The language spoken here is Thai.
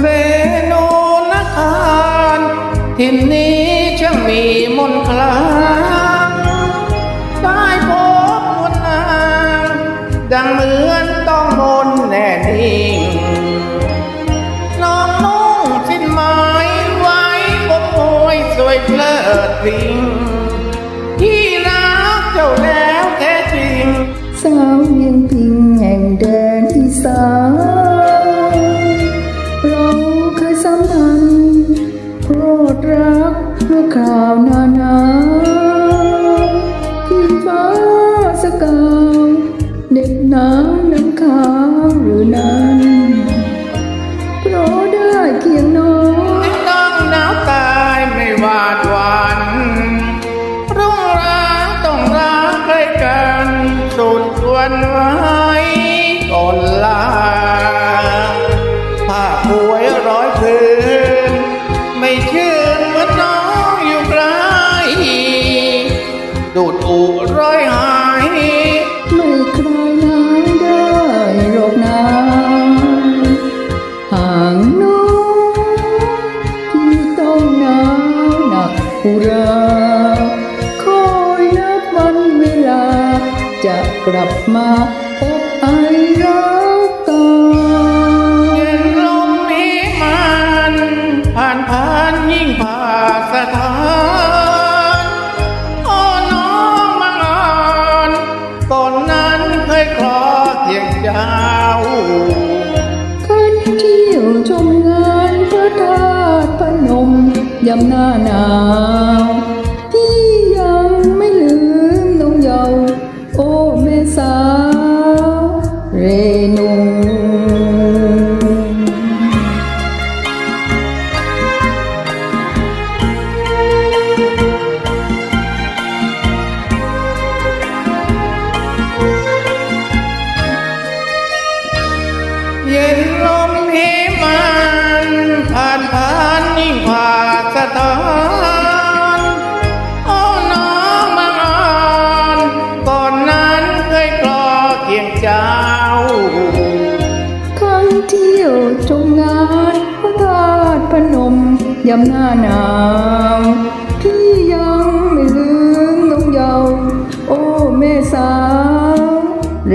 เรโนนาการทิ่นนี้จะมีมนคลาได้พบมนนางดังเหมือนต้องมนแน่นิ่งน้องนุ่งสิ้นไม้ไว้บนโอยสวยเพลิดพริ้ง คราวหนาหนาวที่ฟ้าสกาวเหน็บหนาวน้ำขาวหรือนั้นเพราะได้เคียงน้องไม่ต้องหนาวตายไม่หวาดหวันรุ่งรักต้องรักใครกันสุดวันไว้ก่อนลา จะกลับมาพบไอรักต่อเย็นลมมีมันผ่านผ่านยิ่งผ่าสะท้านโอ้น้องมังอ่อนก่อนนั้นเคยคลอเทียงเจ้าคันเที่ยวชมงานพระธาตุพนมยามหน้าหนาว ตอนโอ้น้องบางอ่อนก่อนนั้นเคยกลอเกียงเจ้าครั้งเที่ยวจงงานพระธาตุพนมยำหน้าหนาวพี่ยังไม่ลืมน้องเยาวโอ้แม่สาวเร